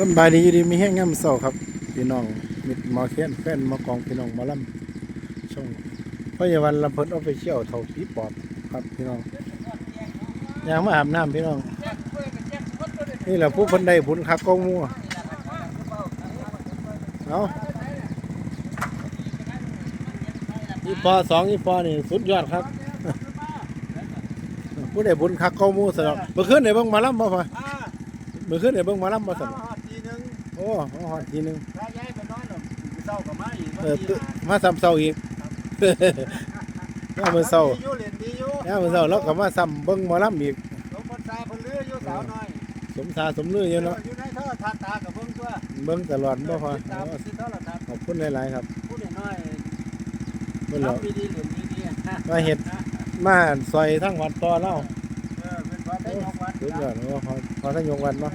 สบายดีอยู่ดีมีแห้งงามเศร้าครับ พี่น้องมิดมอแค้นแฟนมอกองพี่น้องมอลำช่องพยาวันลำเพินออฟฟิเชียลเท่าผีปอบครับพี่น้องยางมาอาบน้ำพี่น้อง นี่แหละผู้เพิ่นได้ผลคักก็มัวเอาอีพอสองอีพอนี่สุดยอดครับ ผู้ได้บุญคักก็มูสนองเมื่อคืนได้เบิ่งมาลำบ่พออ่าเมื่อคืนได้เบิ่งมาลำบ่สนองหอดทีหนึง โอ้เอาหอดทีหนึงถ้าย้ายไปนอนหรอกเศร้ากับมาอีกเออตึมาซ้ำเศร้าอีกยามมื้อเศร้าดีอยู่เล่นดีอยู่ยามมื้อเศร้าแล้วก็มาซ้ำเบิ่งหมอลำอีกลงบนตาเพนเลืออยู่สาวน้อยสมสาสมลืออยู่เนาะอยู่ในท่อทาตากับเบิ่งตัวเบิ่งตลอดบ่พอติดตามติดท่อละทัดขอบคุณหลายๆครับพูดน้อยเบิ่งแล้วทำดีๆเล่นดีๆมาเฮ็ดมาซอยทั้งวัดต่อเล่าเออเป็นวัดได้ยกวัดสุดยอดโอ้พอพอทั้งยกวัดเนาะ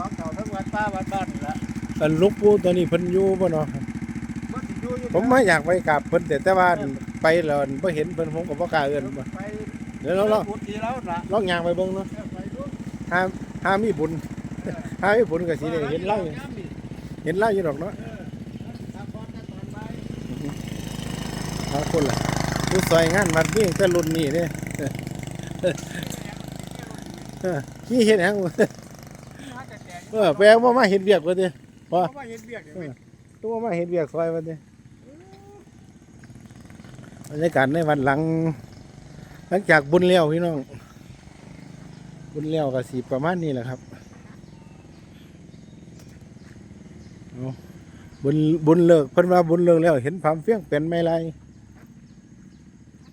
เออวัดสองเก่าทั้งวัดป้าวัดบ้านนี่ละอันหลูกปู่ตัวนี้เพิ่นอยู่บ่เนาะวัดสิอยู่อยู่ผมไม่อยากไปกราบเพิ่นแต่แต่ว่าไปแล้วบ่เห็นเพิ่นผมก็บ่กล้าเอิ้นบ่ไปเดี๋ยวเราเราพูดดีแล้วล่ะลองย่างไปเบิ่งเนาะเออไปดูห้ามห้ามมีบุญห้ามมีบุญก็สิได้เห็นเล่าอยู่เห็นเล่าอยู่ดอกเนาะทำพรกันตอนไปบางคนล่ะผู้ซอยงานวัดนี่แต่รุ่นนี้เนี่ยเออขี้เห็นหยังวะ เออแปลว่ามาเห็นเบียกว่าดิเพราะว่าเห็นเบียกเห็นตัวมาเห็นเบียกซอยว่าดิบรรยากาศในวันหลัง หลังจากบุญเลี้ยวพี่น้อง บุญเลี้ยวก็สีประมาณนี้แหละครับเอาบุญบุญเลิกเพิ่นว่าบุญเลิกแล้ว เห็นความเฟี้ยงเป็นไม่ไร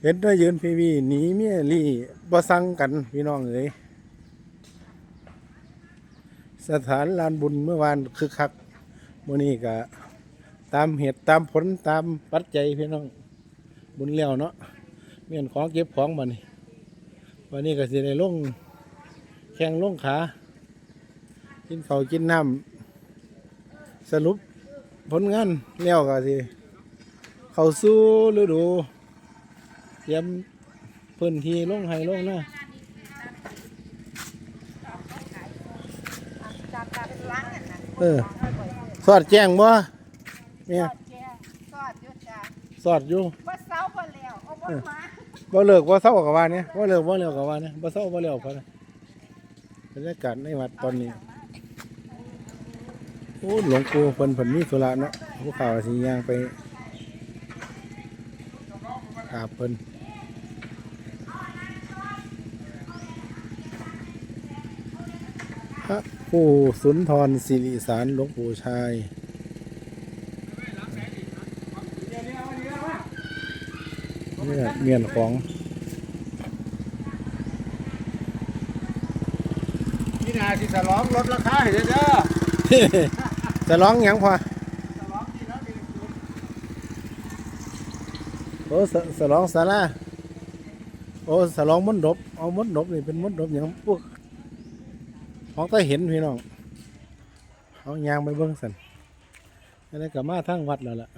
เห็นได้ยืนพีวีหนีเมียลี่บ่สั่งกันพี่น้องเอ้ย สถานลานบุญเมื่อวานคือคักมื้อนี้ก็ตามเหตุตามผลตามปัจจัยพี่น้องบุญแล้วเนาะเมียนของเก็บของมานี่วันนี้ก็สิได้ลงแข่งลงขา กินข้าวกินน้ำสรุปผลงานแล้วก็สิเข้าสู่ฤดูเตรียมพื้นที่ลงให้ลงนะจากการเป็นล้างกันนะ เออสอดแจ้งบ่เนี่ยสอดแจงสอดอยุจ้าสอดอยู่ว่าเสาบ่แล้วเอาบ่มาบ่เลิกบ่เศร้ากับว่าเนี่ยบ่เลิกบ่เลิกกับว่าเนี่ยบ่เศร้าบ่เลิกพอนะบรรยากาศในวัดตอนนี้โอ้หลวงปู่เพิ่นเพิ่นมีธุระเนาะผู้ข่าวสิย่างไปกราบเพิ่น พระผู้สุนทรสิริสารหลวงปู่ชาย เนี่ยเมียนของนี่นาสิสลองลดราคาให้เด้อเด้อจะร้องหยังพอสลองที่แล้วดีโอ้สสร้องสาราโอ้สร้องมนต์ดบเอามนต์ดบนี่เป็นมนต์ดบอย่างพวก ของก็เห็นพี่น้องเอายางไปเบิ้งสันอะไรกับมาทั้งวัดแล้วล่ะ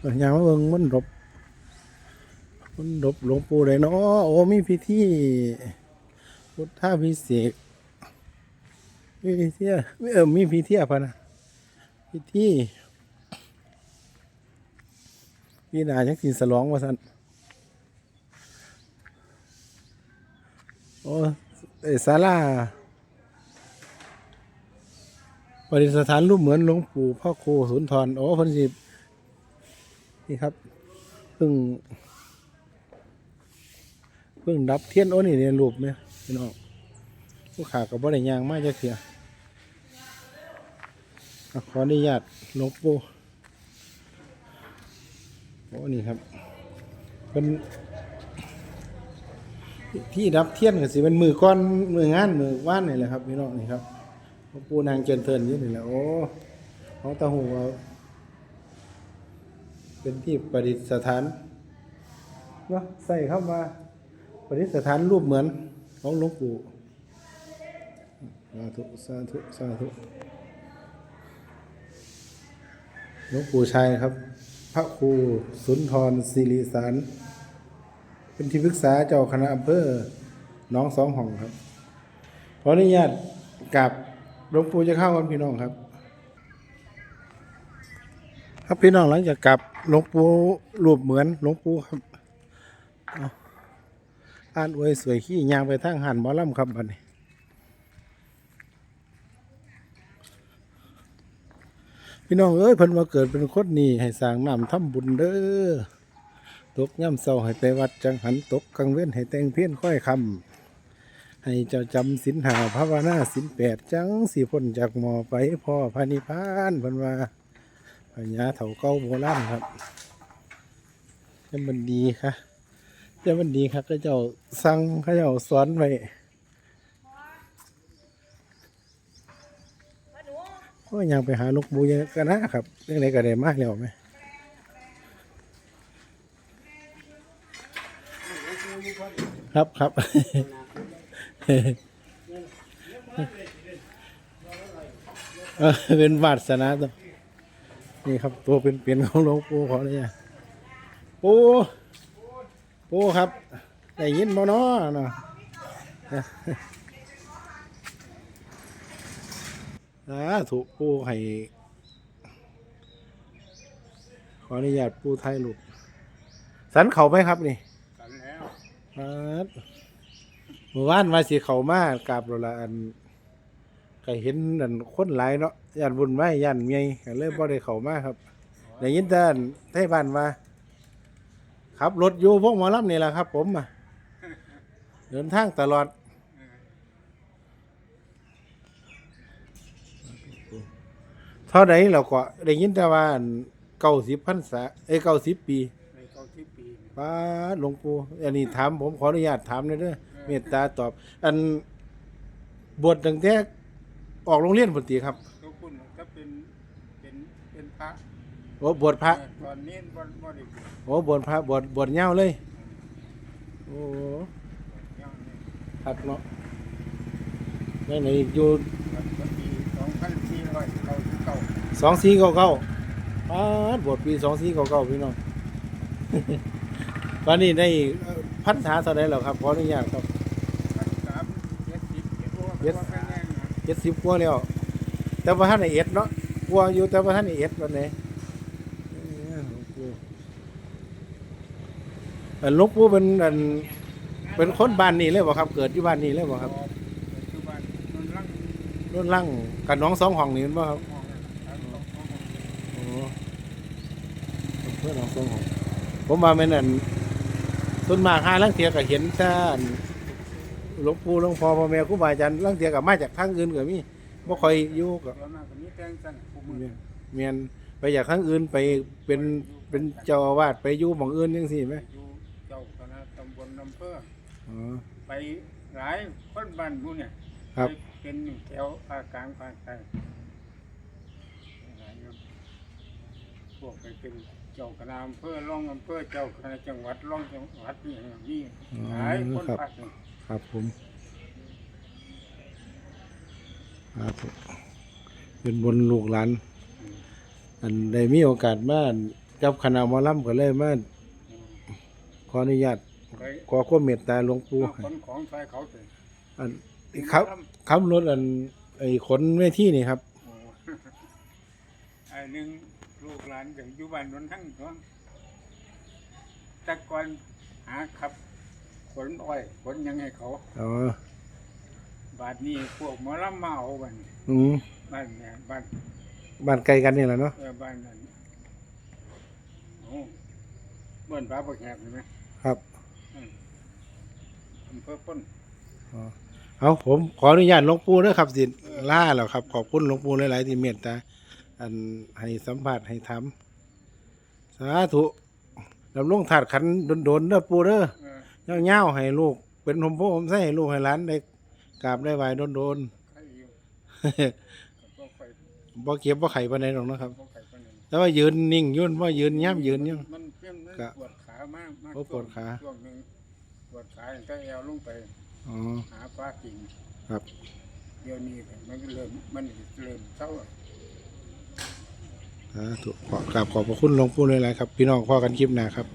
เออยางมาเบิ้งมันต์ดบมันต์ดบหลวงปู่เลยเนาะโอ้มีพิธีพุทธาพิเศษมีพิธีเออมีพิธีพะนะพิธี พี่นาจังสินสลองว่าสันโอ้เอยศาลาปฏิสถานรูปเหมือนหลวงปู่พ่อครูสุนทรโอ้พันสิบนี่ครับเพิ่งเพิ่งดับเทียนโอ้นี่เนี่ยรูปเนี่ยพี่น้องผู้ขากับบ่ได้ยางมาจะเสียขออนุญาตหลวงปู่ โอ้นี่ครับเป็นที่รับเทียนก็สิเป็นมือก้อนมืองานมือว่านนี่แหละครับพี่น้องนี่ครับหลวงปูนางเจริญเทินอยี่นี่แหละโอ้ของตาหูเอาเป็นที่ประดิษฐานเนาะใส่เข้ามาประดิษฐานรูปเหมือนของหลวงปู่สาธุสาธุสาธุหลวงปู่ชัยครับ พระครูสุนทรศิริสารเป็นที่ปรึกษาเจ้าคณะอำเภอหน้องสองห้องครับขออนุญาตกับหลวงปู่จะเข้ากันพี่น้องครับ ครับพี่น้องหลังจากกลับหลวงปู่รูปเหมือนหลวงปู่ครับอาอ่านอวยสวยขี้ยางไปทางหันหมอลำครับบัดนี้ พี่น้องเอ้ยเพิ่นมาเกิดเป็นคนนี่ให้สร้างน้ำทำบุญเด้อตกย่ำเศร้าให้ไปวัดจังหันตกกลางเว้นให้แต่งเพี้ยนค่อยคำให้เจ้าจำสินหาภาวนาสินแปดจังสิพ้นจากหมอไปพ่อพานิพานเพิ่นว่าพญาเถาเก้าโบราณครับจะมันดีค่ะจะมันดีครับก็เจ้าสั่งเขาเจ้าสอนไว้ ก็ยังไปหาลูกบูยังกันนะครับเรื่องไหนก็ได้มากแล้วไหมครับครับเออเป็นวาสนาตัวนี่ครับตัวเป็นเปลี่ยนของหลวงปู่ขอเลยอะปู่ปู่ครับได้ยินบ่เนาะเนาะ อ่าถูกปู่ให้ ขออนุญาตปู่ไทยลูกสันเขาไหมครับนี่กันแล้วครับเมื่อวานมาสิเขามากราบเราละอันก็เห็นอันคนหลายเนาะย่านบุญไม้ย่านเมียก็เลยบ่ได้เข้ามาครับได้ยินแต่อันไทบ้านว่าขับรถอยู่พวกหมอลำนี่แหละครับ ผมอะเดินทางตลอด เท่าใดเราก็ได้ยินแต่ว่าเก้าสิบพรรษาเอ้เก้าสิบปีในเก้าที่ปีป้าดหลวงปู่อันนี้ถามผมขออนุญาตถามหน่อยเด้อเมตตาตอบ อันบวชตั้งแต่ออกโรงเรียนปกติครับทุกคนก็เป็นเป็นเป็นพระโอ้บวชพระตอนนี้บ่บ่ได้บวชโอ้บวชพระบวชบวชเงาเลย โอ้ยังนี่ครับเนาะในไหนอยู่วันปีส องพันสี่ร้อยเก้าสิบเก้าสองสี่เก้าเก้าป้าดบวชปีสองสี่เก้าเก้าพี่น้อง ตอนนี้ได้เอ่อพรรษาเท่าไรแล้วครับขออนุญาตครับ พันสามเจ็ดสิบเจ็ดว่าเจ็ดว่าแค่แน่นะเจ็ดสิบกว่าแล้วแต่ว่าท่านไอเอ็ดเนาะกลัวอยู่แต่ว่าท่านไอเอ็ดวันไหนเอ้ยหลวงปู่อันหลวงปู่เป็นอันเป็นคนบ้านนี้เลยบ่ครับ เกิดที่บ้านนี้เลยบ่ครับปัจจุบันมันลัง รุ่นล่างกับน้องสองห้องนี่แม่นบ่ครับมองแล้วต้องต้องโอ้เพื่อนน้องสองห้องผมมาเป็นอันต้นมากห้าลังเทียก็เห็นแต่อันหลวงปู่หลวงพ่อพ่อแม่ครูบาอาจารย์ลังเทียก็มาจากทางอื่นก็มีบ่ค่อยอยู่กับเดี๋ยวมาก็มีแต่งตั้งผู้มือเมียนไปอยากทางอื่นไปเป็นเป็นเจ้าอาวาสไปอยู่หม่องอื่นจังซี่ไหมอยู่เจ้าคณะตำบลอำเภออ๋อไปหลายคนบ้านผู้เนี่ยครับไป เป็นอยู่แถวภาคกลางภาคใต้หลายอยู่พวกไปเป็นเจ้าคณะอำเภอรองอำเภอเจ้าคณะจังหวัดรองจังหวัดนี่อย่างนี้หลายคนภาคนี่ครับผมครับเป็นบนลูกหลาน อันได้มีโอกาสมากับคณะหมอลำก็เลยมาขออนุญาตไปขอความเมตตาหลวงปู่เอาขนของใส่เขาเถอะอัน ครับขับรถอันไอ้ขนเวทีนี่ครับโอ้ไอ้หนึ่งลูกหลานอย่างอยู่บ้านนนทั้งท้องแตะกอนหาขับ ขนอ้อยขนหยังให้เขา อ๋อ บาดนี้พวกหมอลำมาเอาบ้านอืมบ้านเนี่ยบ้านบ้านไกลกันนี่แหละเนาะเออบ้านนั้นโอ้บ้านปลาปลาแขกเห็นไหมครับ อำเภอพ้น อ๋อ เอาผมขออนุญาตหลวงปู่นะครับสิล่าแล้วครับ ขอบคุณหลวงปู่หลายๆที่เมตตาอันให้สัมผัสให้ทำสาธุดำลงถาดขันโดนๆเด้อปู่เด้อเออเงาๆให้ลูก เป็นหมโพผมใส่ให้ลูกให้หลานได้กราบได้ไหวโดนใครอยู่ๆก็ไปบ่เก็บบ่ไข่ปานใดหรอกนะครับก็ไปปานนั้นแต่ว่ายืนนิ่งยืนว่ายืนย่ำยืนยังมันเพิ่มมันกะปวดขามากมากโอ้ปวดขาช่วงหนึ่งปวดขาตั้งแต่เอวลงไป อ๋อ หาปลากินครับ เดี๋ยวนี้ก็มันก็เริ่มมันเริ่มเศร้าอ่าถูกขอกราบขอบพระคุณหลวงปู่เลยหลายๆครับ พี่น้องพ่อกันคลิปหน้าครับ